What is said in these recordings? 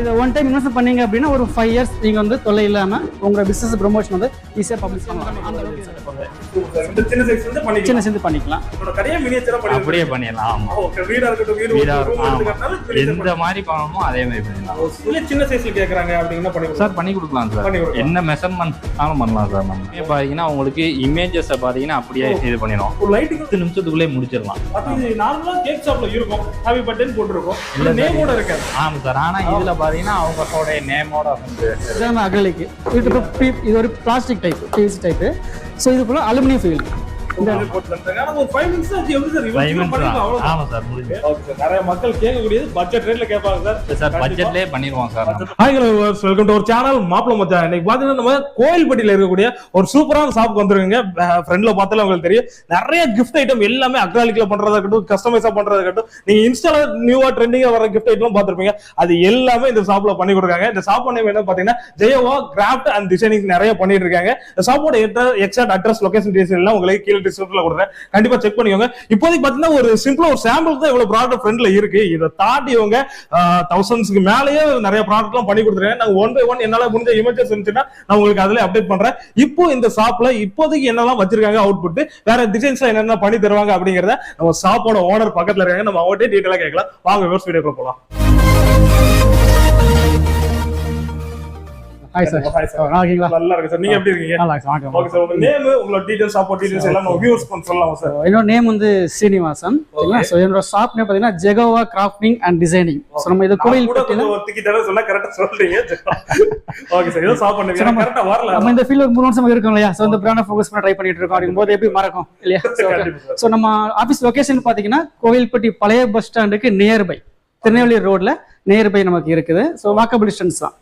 இதை one time invest பண்ணீங்க அப்படின்னா ஒரு ஃபைவ் இயர்ஸ் நீங்க வந்து தொல்லை இல்லாம உங்க பிசினஸ் ப்ரொமோஷன் வந்து ஈஸியா பப்ளிஷ் பண்ணலாம். சின்ன சைஸ் வந்து பண்ணிக்கலாம். சின்ன சேர்ந்து பண்ணிக்கலாம். உங்களோட அப்படியே பண்ணிடலாம் எந்த மாதிரி பண்ணணுமோ அதே மாதிரி பண்ணிடலாம். இல்ல சின்ன சைஸ்ல கேக்குறாங்க அப்படின்னா. சார் பண்ணி கொடுக்கலாம்? சார். என்ன மெஷர்மெண்ட்னாலும் பண்ணலாம் சார் நம்ம பார்த்தீங்கன்னா உங்களுக்கு இமேஜஸை பார்த்தீங்கன்னா அப்படியே இது பண்ணிடும் ஒரு லைட்டிங் பத்து நிமிஷத்துக்குள்ளே முடிச்சிடலாம். அது நார்மலா கேக் ஷாப்ல இருக்கும். ஹாப்பி பர்த்டே போட்டுருக்கோம். இல்ல sir. நேமோட இருக்காது. ஆமாம் சார் ஆனால் இதில் பார்த்தீங்கன்னா அவங்களோட நேமோட வந்து இதான் அக்ரலிக்கு இது இப்போ இது ஒரு plastic type PVC type so இது போல அலுமினியம் ஃபீல் நிறைய மக்கள் கேட்கக்கூடியது பட்ஜெட் ரேட்ல கேட்பாங்க சார் சார் பட்ஜெட்லேயே பண்ணிடுவோம் சார் நம்ம. ஹாய் ஹலோ வெல்கம் டு ஒரு சேனல் மாப்பிள மச்சான். இன்னைக்கு பாத்தீங்கன்னா நம்ம கோயில்பட்டியில இருக்கக்கூடிய ஒரு சூப்பரான ஷாப்புக்கு வந்துருக்கீங்க. ஃப்ரெண்ட்ல பார்த்தாலே உங்களுக்கு தெரியும். நிறைய கிஃப்ட் ஐட்டம் எல்லாமே அக்ராலிக்ல பண்றதா இருக்கட்டும் கஸ்டமைஸா பண்றதா இருக்கட்டும். நீங்க இன்ஸ்டால நியூவா ட்ரெண்டிங்கா வர கிஃப்ட் ஐட்டம் பார்த்திருப்பீங்க. அது எல்லாமே இந்த ஷாப்ல பண்ணி கொடுக்காங்க இந்த ஷாப் நேம் என்ன பாத்தீங்கன்னா ஜெயவா கிராஃப்ட் அண்ட் டிசைனிங் நிறைய பண்ணிட்டு இருக்காங்க. இந்த ஷாப்போட எக்ஸாக்ட் அட்ரஸ் லொகேஷன் டீடைல்ஸ் எல்லாம் உங்களுக்கு கீழே டிஸ்கிரிப்ஷன்ல கொடுக்குறேன். கண்டிப்பா செக் பண்ணிக்கோங்க. இப்போதைக்கு பாத்தீங்கன்னா ஒரு சிம்பிளா ஒரு சாம்பிள் தான் இவ்வளவு ப்ராடக்ட் ஃப்ரெண்ட்ல இருக்கு. இதை தாண்டி இவங்க தௌசண்ட்ஸ்க்கு மேலேயே நிறைய ப்ராடக்ட் எல்லாம் பண்ணி கொடுத்துருக்காங்க. நாங்க ஒன் பை ஒன் என்னால முடிஞ்ச இமேஜஸ் இருந்துச்சுன்னா நான் உங்களுக்கு அதுல அப்டேட் பண்றேன். இப்போ இந்த ஷாப்ல இப்போதைக்கு என்னெல்லாம் வச்சிருக்காங்க அவுட்புட் வேற டிசைன்ஸ் என்னென்ன பண்ணி தருவாங்க அப்படிங்கறத நம்ம ஷாப்போட ஓனர் பக்கத்துல இருக்காங்க. நம்ம அவர்கிட்ட டீட்டெயிலா கேட்கலாம். வாங்க விவசாய வீடியோக்குள்ள போலாம். Hi sir. நல்லா இருக்கு சார் நீங்க எப்படி இருக்கீங்க? நல்லா இருக்கு வாங்க ஓகே சார் உங்க நேம் உங்களோட டீடைல்ஸ் ஷாப்போட டீடைல்ஸ் எல்லாம் நம்ம வியூஸ் பண்ண சொல்லலாம் சார் என்னோட நேம் வந்து சீனிவாசன். சரிங்களா? ஸோ என்னோட ஷாப் நேம் பார்த்தீங்கன்னா Jehovah crafting and designing so நம்ம இது கோவில் கூட கொஞ்சம் ஒத்திக்கிட்டாலே சொன்னா கரெக்டா சொல்றீங்க. ஓகே சார் ஏதோ சாப் பண்ணுவீங்க. நம்ம- கரெக்டா வரல. நம்ம இந்த ஃபீல்ட் ஒரு மூணு வருஷம் இருக்கோம் இல்லையா? ஸோ இந்த பிராண்டை ஃபோக்கஸ் பண்ண ட்ரை பண்ணிட்டு இருக்கோம். அப்படிங்கும்போது எப்படி மறக்கும் இல்லையா. ஸோ நம்ம ஆஃபீஸ் லொகேஷன் பார்த்தீங்கன்னா கோவில்பட்டி பழைய பஸ் ஸ்டாண்டுக்கு நியர்பை திருநெல்வேலி ரோட்ல நியர்பை நமக்கு இருக்குது. ஸோ வாக்கபிள் டிஸ்டன்ஸ் தான்.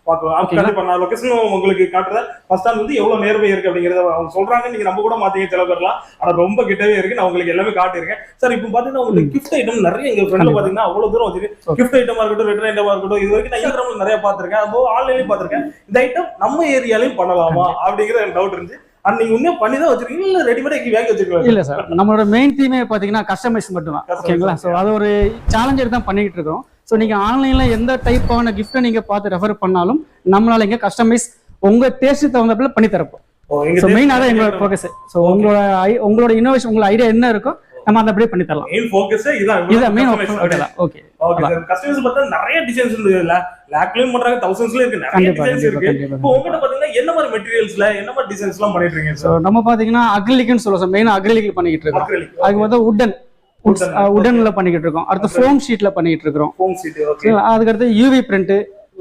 லொகேஷன் உங்களுக்கு காட்டுறேன். ஃபர்ஸ்ட் டைம் வந்து எவ்வளவு நேர்மை இருக்கு அப்படிங்கறத அவங்க சொல்றாங்க நீங்க நம்ம கூட மாத்தீங்க சில பேர்லாம் ஆனா ரொம்ப கிட்டவே இருக்கு. நான் உங்களுக்கு எல்லாமே காட்டியிருக்கேன். சார் இப்போ பாத்தீங்கன்னா உங்களுக்கு கிஃப்ட் ஐட்டம் நிறைய எங்க ஃப்ரெண்ட்ல பாத்தீங்கன்னா அவ்வளவு தூரம் வச்சிருக்கு. கிஃப்ட் ஐட்டமா இருக்கட்டும் ரிட்டர்ன் ஐட்டமா இருக்கட்டும் இது வரைக்கும் நான் இன்ஸ்டாகிராம்ல நிறைய பாத்திருக்கேன் அப்போ ஆன்லைன்லயும் பாத்திருக்கேன் இந்த ஐட்டம் நம்ம ஏரியாலையும் பண்ணலாமா அப்படிங்கிற எனக்கு டவுட் இருந்துச்சு. அண்ட் நீங்க உண்மையா பண்ணி தான் வச்சிருக்கீங்க இல்ல ரெடிமேட் வாங்கி வச்சிருக்கீங்க இல்ல சார் நம்மளோட மெயின் தீமே பாத்தீங்கன்னா கஸ்டமைஸ் மட்டும் தான் ஓகேங்களா ஸோ அது ஒரு சேலஞ்ச் எடுத்து தான் பண்ணிட்டு இருக்கோம். ஸோ நீங்க ஆன்லைன்ல எந்த டைப்பான கிஃப்ட்டை நீங்க பார்த்து ரெஃபர் பண்ணாலும் நம்மளால இங்க கஸ்டமைஸ் உங்க டேஸ்ட் தகுந்தப்பல பண்ணி தரப்போம். ஸோ மெயின் அதான் எங்களோட ஃபோக்கஸ் ஸோ உங்களோட i- உங்களோட இன்னோவேஷன் உங்களோட ஐடியா என்ன இருக்கோ நம்ம அதை அப்படியே பண்ணி தரலாம். மெயின் ஃபோக்கஸ் இதான். இதான் main. Okay. Okay okay sir customers பார்த்தா நிறைய டிசைன்ஸ் இருக்கு. லேக்லயும் பண்றாங்க தௌசண்ட்ஸ்லயும் இருக்கு. நிறைய டிசைன்ஸ் இருக்கு. இப்போ உங்ககிட்ட பாத்தீங்கன்னா என்ன மாதிரி மெட்டீரியல்ஸ்ல என்ன மாதிரி டிசைன்ஸ் எல்லாம் பண்ணிட்டு இருக்கீங்க சார் நம்ம பாத்தீங்கன்னா அக்ரிலிக்னு சொல்லுவோம் சார் மெயின் அக்ரிலிக் பண்ணிக்கிட்டு இருக்கோம். அதுக்கு உடன் Wooden, உடன்ல பண்ணிக்கிட்டு இருக்கோம் அடுத்து ஃபோம் ஷீட்ல பண்ணிக்கிட்டு இருக்கிறோம்? அதுக்கடுத்து UV print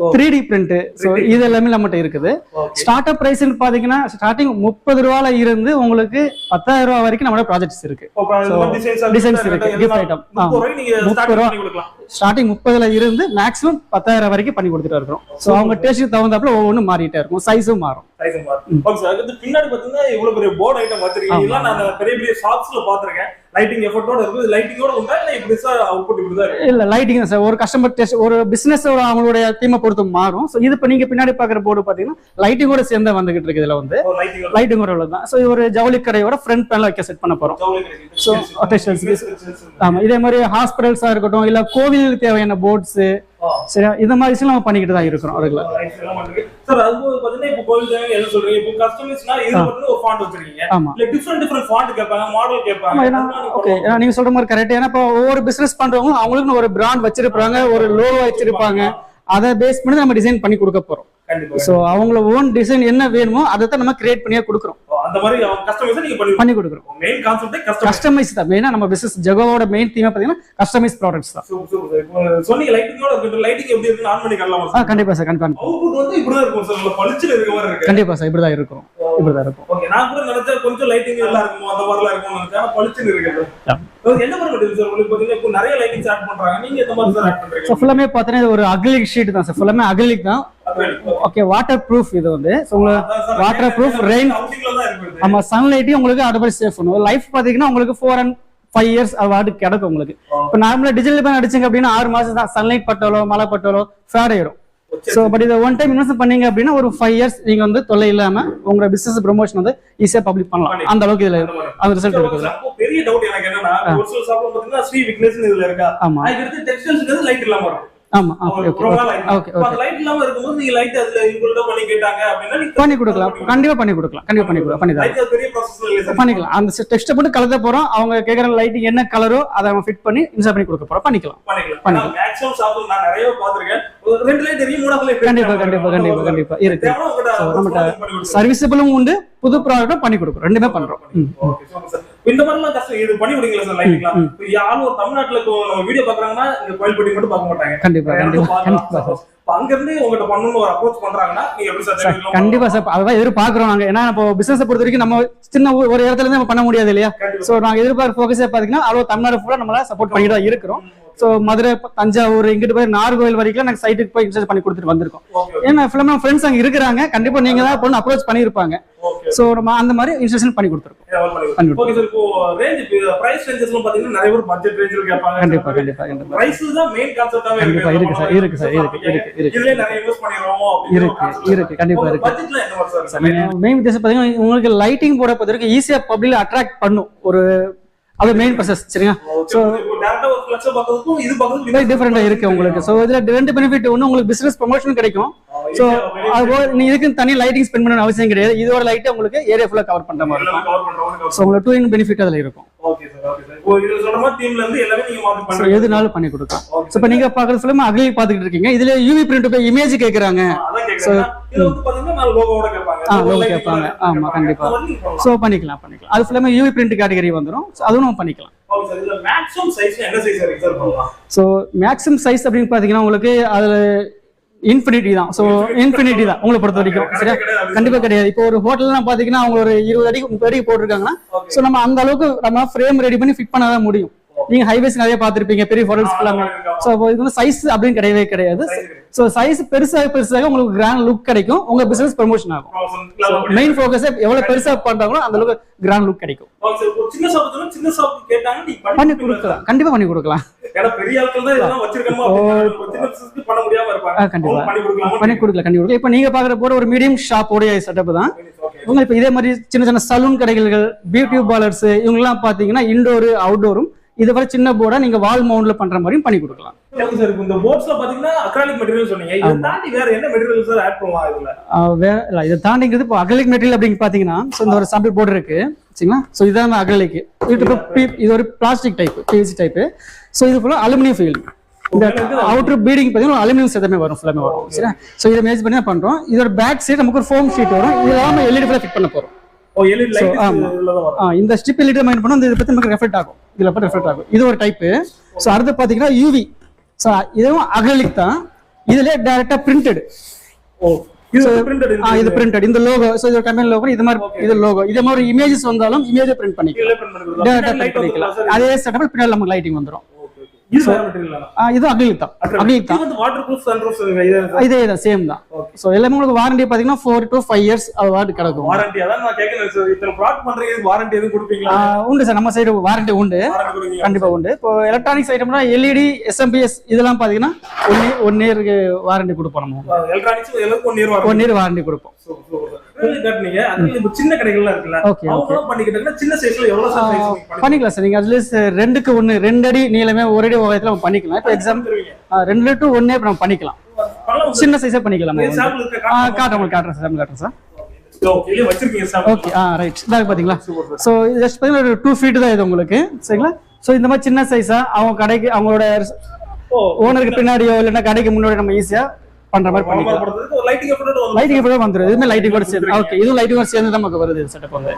three D print so இது எல்லாமே நம்மகிட்ட இருக்குது. ஸ்டார்ட் அப் பிரைஸ்னு பாத்தீங்கன்னா ஸ்டார்டிங் முப்பது ரூபால இருந்து உங்களுக்கு பத்தாயிரம் ரூபாய் வரைக்கும் நம்மளோட ப்ராஜெக்ட்ஸ் இருக்கு. So, designs இருக்கு. ஆ. நீங்க முப்பது ரூபா. ஸ்டார்டிங் முப்பதுல இருந்து மேக்ஸிமம் பத்தாயிரம் வரைக்கும் பண்ணி கொடுத்துட்டு இருக்கிறோம். ஸோ அவங்க டேஸ்ட்டுக்கு தகுந்தாப்புல ஒவ்வொன்றும் மாறிட்டே இருக்கும். சைஸும் மாறும். பின்னாடி பாத்தீங்கன்னா இவ்வளவு பெரிய போர்டு ஐட்டம் வச்சிருக்கீங்க. பெரிய பெரிய ஷாப்ஸ்ல பாத்திருக்கேன். லைட்டிங் எஃபர்ட்டோட இருக்கு லைட்டிங்கோட உண்டா இல்ல இப்படி சார் அவுட்புட் இப்படி தான் இல்ல லைட்டிங் சார் ஒரு கஸ்டமர் டேஸ்ட் ஒரு பிசினஸ் அவங்களுடைய தீமை பொறுத்து மாறும். ஸோ இது இப்போ நீங்க பின்னாடி பாக்குற போர்டு பாத்தீங்கன்னா லைட்டிங்கோட சேர்ந்து வந்துகிட்டு இருக்கு இதுல வந்து. லைட்டிங் லைட்டிங் ஒரு தான் ஸோ ஒரு ஜவுளி கடையோட ஃப்ரண்ட் பேனல் வைக்க செட் பண்ண போறோம். textiles, ஆமா இதே மாதிரி ஹாஸ்பிட்டல்ஸா இருக்கட்டும் இல்ல கோவிலுக்கு தேவையான போர்ட்ஸ் சரியா? இந்த மாதிரி விஷயம் நம்ம பண்ணிக்கிட்டு தான் இருக்கிறோம் ரெகுலர் சார் அது பாத்தீங்கன்னா இப்போ கோவில் தேவை சொல்றீங்க. இப்போ கஸ்டமர்ஸ்னா இது மட்டும் ஒரு ஃபாண்ட் வச்சிருக்கீங்க. ஆமா. இல்ல டிஃபரெண்ட் டிஃபரெண்ட் ஃபாண்ட் கேட்பாங்க மாடல் கேட்பாங்க. ஓகே நீங்க சொல்ற மாதிரி கரெக்ட் ஏன்னா இப்போ ஒவ்வொரு பிசினஸ் பண்றவங்க அவங்களுக்குன்னு ஒரு பிராண்ட் வச்சிருப்பாங்க ஒரு லோகோ வச்சிருப்பாங்க. அதை பேஸ் பண்ணி நம்ம டிசைன் பண்ணி கொடுக்க போறோம். ஸோ அவங்கள ஓன் டிசைன் என்ன வேணுமோ அதை தான் நம்ம கிரியேட் பண்ணியே கொடுக்குறோம். அந்த மாதிரி கஸ்டமைஸ் நீங்க பண்ணி பண்ணி கொடுக்குறோம். மெயின் கான்செப்டே கஸ்டமைஸ் தான். மெயினா நம்ம பிசினஸ் ஜெகோவோட மெயின் தீமே பார்த்தீங்கன்னா கஸ்டமைஸ் ப்ராடக்ட்ஸ் தான். சொன்னீங்க லைட்டிங்கோட இருக்கு. லைட்டிங் எப்படி இருக்குன்னு ஆன் பண்ணி காட்டலாமா ஆ கண்டிப்பா சார் கண்டிப்பா அவுட்புட் வந்து இப்படிதான் இருக்கும் சார் உள்ள பளிச்சுல இருக்க மாதிரி இருக்கு. கண்டிப்பா சார் இப்படிதான் இருக்கும். இப்படிதான் இருக்கும். ஓகே நான் கூட நினைச்சேன் கொஞ்சம் லைட்டிங் எல்லாம் இருக்குமோ அந்த மாதிரிலாம் இருக்குமோ இருக்குது Yeah. So, என்ன மாதிரி மெட்டீரியல் சார் உங்களுக்கு பாத்தீங்கன்னா இப்போ நிறைய லைட்டிங்ஸ் ஆட் பண்றாங்க. நீங்க எந்த மாதிரி சார் ஆட் ஸோ பண்றீங்க ஃபுல்லாமே பார்த்தீங்கன்னா இது ஒரு அக்ரிலிக் ஷீட் தான் சார் ஃபுல்லாமே அக்ரிலிக் தான். ஓகே வாட்டர் ப்ரூஃப் இது வந்து. உங்களுக்கு வாட்டர் ப்ரூஃப் ரெயின் ஆமா சன்லைட்டையும் உங்களுக்கு அடுப்படி சேஃப் பண்ணுவோம் லைஃப் பார்த்தீங்கன்னா உங்களுக்கு ஃபோர் அண்ட் ஃபைவ் இயர்ஸ் வாட்டுக்கு கிடைக்கும் உங்களுக்கு. இப்போ நார்மலாக டிஜிட்டல் பேன் அடிச்சிங்க அப்படின்னா ஆறு மாசம் தான். சன்லைட் பட்டாலோ மழை பட்டாலோ ஃபேட் ஆயிடும் ஸோ பட் இதை ஒன் டைம் இன்வெஸ்ட் பண்ணீங்க அப்படின்னா ஒரு ஃபைவ் இயர்ஸ் நீங்க வந்து தொல்லை இல்லாம உங்களோட பிசினஸ் ப்ரொமோஷன் வந்து ஈஸியா பப்ளிக் பண்ணலாம். அந்த அளவுக்கு இதுல அந்த ரிசல்ட் இருக்குது. பெரிய டவுட் எனக்கு என்னன்னா ஒரு சில ஷாப்ல பாத்தீங்கன்னா ஸ்ரீ விக்னேஷ் இதுல இருக்கா? ஆமா. அடுத்து டெக்ஸ்டைல்ஸ் லைட் இல்லாம இருக்கும் ஆமா okay okay okay okay light இல்லாம இருக்கும்போது நீங்க லைட் அதுல இவங்கள்ட்ட பண்ணி கேட்டாங்க அப்படின்னா நீங்க பண்ணி கொடுக்கலாம். கண்டிப்பா பண்ணி கொடுக்கலாம். கண்டிப்பா பண்ணி கொடுக்கலாம். பண்ணி லைட் பெரிய ப்ராசஸ் பண்ணிக்கலாம். அந்த டெக்ஸ்ட்டை மட்டும் கலந்த போறோம். அவங்க கேக்குற லைட்டிங் என்ன கலரோ அதை அவங்க ஃபிட் பண்ணி இன்ஸ்டால் பண்ணி கொடுக்க போறோம். பண்ணிக்கலாம். பண்ணிக்கலாம். மேக்ஸிமம் ஷாப்ல நான் நிறைய பாத்துருக்கேன் ஒரு ரெண்டு லைட் தெரியும் மூணாவது லைட் கண்டிப்பா கண்டிப்பா கண்டிப்பா கண்டிப்பா. இருக்கு. சர்வீசபிளும் உண்டு. புது ப்ராடக்ட்டும் பண்ணி கொடுக்குறோம். ரெண்டுமே பண்றோம். sir. இந்த மாதிரிலாம் கஷ்டம் இது பண்ணி விடுங்களா சார் லைட்லாம் ம், இப்போ யாரும் ஒரு தமிழ்நாட்டுல நம்ம வீடியோ பாக்குறாங்கன்னா இந்த கோயில்பட்டி மட்டும் பார்க்க மாட்டாங்க. கண்டிப்பா வேற கண்டிப்பா இடத்துல கண்டிப்பா பார்க்கலாம். சார் இப்போ அங்க இருந்து உங்ககிட்ட பண்ணணும்னு ஒரு அப்ரோச் பண்றாங்கன்னா நீங்க எப்படி சார்? கண்டிப்பா சார் அதான் எதிர்பார்க்கிறோம் நாங்க. ஏன்னா இப்போ பிசினஸ் பொறுத்த வரைக்கும் நம்ம சின்ன ஒரு இடத்துல இருந்து பண்ண முடியாது இல்லையா. சோ நாங்க எதிர்பார்க்க ஃபோக்கஸே பாத்தீங்கன்னா அவ்வளவு தமிழ்நாடு ஃபுல்லா சப்போர்ட் பண்ணிட்டு தான் இருக்கிறோம். சோ மதுரை தஞ்சாவூர் இங்கிட்டு போய் நாகர்கோவில் வரைக்கும் நாங்க சைட்டுக்கு போய் இன்ஸ்டால் பண்ணி கொடுத்துட்டு வந்திருக்கோம். ஏன்னா ஃபுல்லாமே ஃப்ரெண்ட்ஸ் அங்க இருக்கிறாங்க. கண்டிப்பா நீங்க தான் பொண்ணு அப்ரோச் பண்ணியிருப்பாங்க. சோ நம்ம அந்த மாதிரி இன்ஸ்ட்ரக்ஷன் பண்ணி கொடுத்துருக்கோம். இதை அவள் பண்ணி பண்ணி கொடுக்கும். Okay sir, இப்போ range, இப்போ price ranges எல்லாம் பாத்தீங்கன்னா நிறைய பேர் budget range ல கேட்பாங்க. கண்டிப்பா கண்டிப்பா கண்டிப்பா. Price தான் main concept ஆவே கண்டிப்பா இருக்கு. சார், இருக்கு சார், இருக்கு, இருக்கு, இருக்கு. கண்டிப்பா இருக்கு? மெயின் வித்தியாசம் பாத்தீங்கன்னா உங்களுக்கு லைட்டிங் போட பொறுத்த வரைக்கும் ஈஸியா பப்ளிக் அட்ராக்ட் பண்ணும். ஒரு அது மெயின் ப்ரொசஸ் சரிங்களா? டிஃபரெண்டா இருக்கு உங்களுக்கு. ஸோ இதுல ரெண்டு பெனிஃபிட் ஒன்று உங்களுக்கு பிசினஸ் ப்ரொமோஷன் கிடைக்கும். ஸோ அது நீ இதுக்கு தனி லைட்டிங் ஸ்பெண்ட் பண்ணணும் அவசியம் கிடையாது. இதோட லைட் உங்களுக்கு ஏரியா ஃபுல்லா கவர் பண்ற மாதிரி இருக்கும். ஸோ உங்களுக்கு டூ இன் பெனிஃபிட் அதுல இருக்கும். எதுனாலும் பண்ணி கொடுக்கலாம். இப்போ நீங்க பாக்குறது ஃபுல்லாமே அகலி பாத்துக்கிட்டு இருக்கீங்க. இதுல யூவி பிரிண்ட் போய் இமேஜ் கேக்குறாங்க. கேட்பாங்க. ஆமா, கண்டிப்பா. ஸோ பண்ணிக்கலாம் பண்ணிக்கலாம். அது ஃபுல்லாமே யூவி பிரிண்ட் கேட்டகரி வந்துடும் அதுவும் நம்ம பண்ணிக்கலாம். ஸோ மேக்ஸிமம் சைஸ் அப்படின்னு பாத்தீங்கன்னா உங்களுக்கு அதுல இன்ஃபினிட்டி தான். ஸோ இன்ஃபினிட்டி தான் உங்களை பொறுத்த வரைக்கும். சரியா? கண்டிப்பா கிடையாது. இப்போ ஒரு ஹோட்டல்லாம் பாத்தீங்கன்னா அவங்க ஒரு இருபது அடிக்கு முப்பது அடிக்கு போட்டிருக்காங்கன்னா. ஸோ நம்ம அந்த அளவுக்கு நம்ம ஃப்ரேம் ரெடி பண்ணி ஃபிட் பண்ணாதான் முடியும். நீங்க ஹைவேஸ் நிறைய பார்த்திருப்பீங்க பெரிய ஹோட்டல்ஸ் எல்லாமே ஸோ இது வந்து சைஸ் அப்படின்னு கிடையவே கிடையாது. ஸோ சைஸ் பெருசாக பெருசாக உங்களுக்கு கிராண்ட் லுக் கிடைக்கும். உங்க பிசினஸ் ப்ரமோஷன் ஆகும். மெயின் ஃபோக்கஸ் எவ்வளவு பெருசா பண்றாங்களோ அந்த அளவுக்கு கிராண்ட் லுக் கிடைக்கும். நீங்க பண்ணி கொடுக்கலாம். கண்டிப்பா பண்ணி கொடுக்கலாம். கண்டிப்பா. பண்ணி கொடுக்கலாமா? கண்டிப்பா. இப்போ நீங்க பாக்குற போற ஒரு மீடியம் ஷாப் உடைய செட்டப் தான் இவங்க இப்போ இதே மாதிரி சின்ன சின்ன சலூன் கடைகள் பியூட்டி பார்லர்ஸ் இவங்கெல்லாம் பாத்தீங்கன்னா இன்டோர் அவுட்டோரும் இது வரை சின்ன போர்டா நீங்க வால் மவுண்ட்ல பண்ற மாதிரியும் பண்ணி கொடுக்கலாம். அக்ராலிக் வேற இதை தாண்டிங்கிறது இப்போ அகலிக் மெட்டீரியல் அப்படின்னு பாத்தீங்கன்னா இந்த ஒரு சாம்பிள் போர்டு இருக்கு. சரிங்களா? ஸோ இதான் அகலிக் இது ஒரு plastic type PVC type so இது ஃபுல்லாக அலுமினியம் ஃபீல்டு இந்த அவுட்டர் பீடிங் பார்த்தீங்கன்னா அலுமினியம் சேர்த்தமே வரும் ஃபுல்லாமே வரும். சரியா? ஸோ இதை மேஜ் பண்ணி தான் பண்றோம். இதோட பேக் சைடு நமக்கு ஒரு ஃபோம் ஷீட் வரும். இதெல்லாம் எல்இடி ஃபுல்லாக ஃபிட் பண்ண போறோம். இந்த ஸ்டிப் எல்இடி மைண்ட் பண்ணோம் இதை பத்தி நமக்கு ரெஃப்ளெக்ட் ஆகும். இதுல பத்தி ரெஃப்ளெக்ட் ஆகும். இது ஒரு டைப் ஸோ அடுத்து பாத்தீங்கன்னா யூவி ஸோ இதுவும் அகலிக் தான். இதுல டேரக்டா பிரிண்டட் இது பிரிண்டட் இந்த லோகோ ஸோ இது கம்பெனி லோகோ இது மாதிரி இது லோகோ இதே மாதிரி இமேஜஸ் வந்தாலும் இமேஜ் பிரிண்ட் பண்ணிக்கலாம். பண்ணி டேரக்டா பிரிண்ட் பண்ணிக்கலாம். அதே செட்டப் பின்னாடி நமக்கு லைட்டிங் வந்துரும். இது அகலிக் தான்? இது தான் வந்து வாட்டர் ப்ரூஃப் சன் ப்ரூஃப் இதே தான் சேம் தான் ஸோ எல்லாமே உங்களுக்கு வாரண்டி பாத்தீங்கன்னா ஃபோர் டு ஃபைவ் இயர்ஸ் அது கிடக்கும். வாரண்டி அதான் நான் கேட்கணும் சார். இத்தனை ப்ராடக்ட் பண்றீங்க வாரண்டி எதுவும் கொடுப்பீங்களா? ஆ, உண்டு சார். நம்ம சைடு வாரண்டி உண்டு. வாரண்டி கண்டிப்பா உண்டு. இப்போ எலக்ட்ரானிக்ஸ் ஐட்டம்னா எல்இடி எஸ்எம்பிஎஸ் இதெல்லாம் பாத்தீங்கன்னா ஒன் இயர் ஒன் இயருக்கு வாரண்டி கொடுப்போம் நம்ம electronics year one year warranty கொடுப்போம். காட்டுனீங்க அதுல இப்ப சின்ன கடைகள்லாம் இருக்குல்ல Okay, அவங்க எல்லாம் பண்ணிக்கிட்டாங்கன்னா சின்ன சைஸ்ல எவ்வளவு சார் சைஸ் பண்ணி பண்ணிக்கலாம்? சார் நீங்க அட்லீஸ்ட் ரெண்டுக்கு ஒன்று ரெண்டு அடி நீளமே ஒரு அடி உயரத்துல நம்ம பண்ணிக்கலாம். இப்போ எக்ஸாம் தருவீங்க. ரெண்டு டு ஒன்னே நம்ம பண்ணிக்கலாம். சின்ன சைஸே பண்ணிக்கலாம் காட்டுறேன் காட்டுறேன் சார் காட்டுறேன் சார் ஓகே ஆ ரைட் இதாக பாத்தீங்களா? ஸோ இது ஜஸ்ட் பார்த்தீங்கன்னா ஒரு டூ ஃபீட் தான் இது உங்களுக்கு. சரிங்களா? ஸோ இந்த மாதிரி சின்ன சைஸா அவங்க கடைக்கு அவங்களோட ஓனருக்கு பின்னாடியோ இல்லைன்னா கடைக்கு முன்னாடி நம்ம ஈஸியா பண்ற மாதிரி பண்ணிக்கலாம். லைட்டிங் எப்படி வந்துரும். இதுவுமே லைட்டிங் கூட சேர்ந்து ஓகே இதுவும் லைட்டிங் கூட சேர்ந்து தான் நமக்கு வருது செட்டப் வந்து.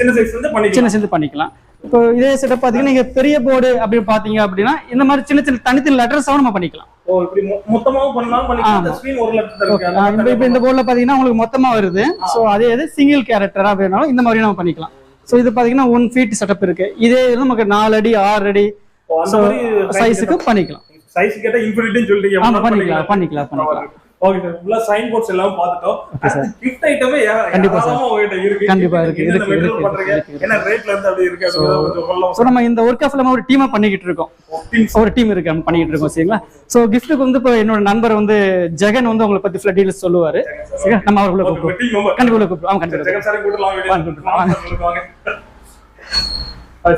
சின்ன சைஸ் வந்து பண்ணிக்கலாம் சின்ன சேர்ந்து பண்ணிக்கலாம். இப்போ இதே செட்டப் பார்த்தீங்கன்னா நீங்க பெரிய போர்டு அப்படின்னு பாத்தீங்க அப்படின்னா இந்த மாதிரி சின்ன சின்ன தனித்தனி லெட்டர்ஸாவும் நம்ம பண்ணிக்கலாம். இந்த போர்டில் பார்த்தீங்கன்னா உங்களுக்கு மொத்தமா வருது. ஸோ அதே இது சிங்கிள் கேரக்டரா வேணாலும் இந்த மாதிரி நம்ம பண்ணிக்கலாம். ஸோ இது பார்த்தீங்கன்னா ஒன் ஃபீட் செட்டப் இருக்கு. இதே நமக்கு நாலு அடி ஆறு அடி. சைஸுக்கு பண்ணிக்கலாம். சைஸ் கேட்டா ஆமா எவ்வளவு பண்ணிக்கலாம் பண்ணிக்கலாம். பண்ணிக்கலாம் ஓகே சார் ஃபுல்லா சைன் போர்ட்ஸ் எல்லாம் பார்த்துட்டோம். கிஃப்ட் ஐட்டமே கண்டிப்பா sir. உங்ககிட்ட இருக்கு. கண்டிப்பா இருக்கு. என்ன ரேட்ல இருந்து அப்படி இருக்கு அப்படிங்கறத கொஞ்சம் சொல்லலாம் ஸோ நம்ம இந்த ஒர்க் ஆஃப் நம்ம ஒரு டீமா பண்ணிக்கிட்டு இருக்கோம். ஒரு டீம் இருக்கு நம்ம பண்ணிக்கிட்டு இருக்கோம் சரிங்களா? ஸோ கிஃப்ட்டுக்கு வந்து இப்போ என்னோட நண்பர் வந்து ஜெகன் வந்து உங்களை பத்தி ஃபுல்லாக டீல்ஸ் சொல்லுவாரு. சரிங்களா நம்ம அவர்களை கூப்பிடுவோம். கண்டிப்பா கூப்பிடுவோம். கண்டிப்பா ஜெகன் சார் வாங்க,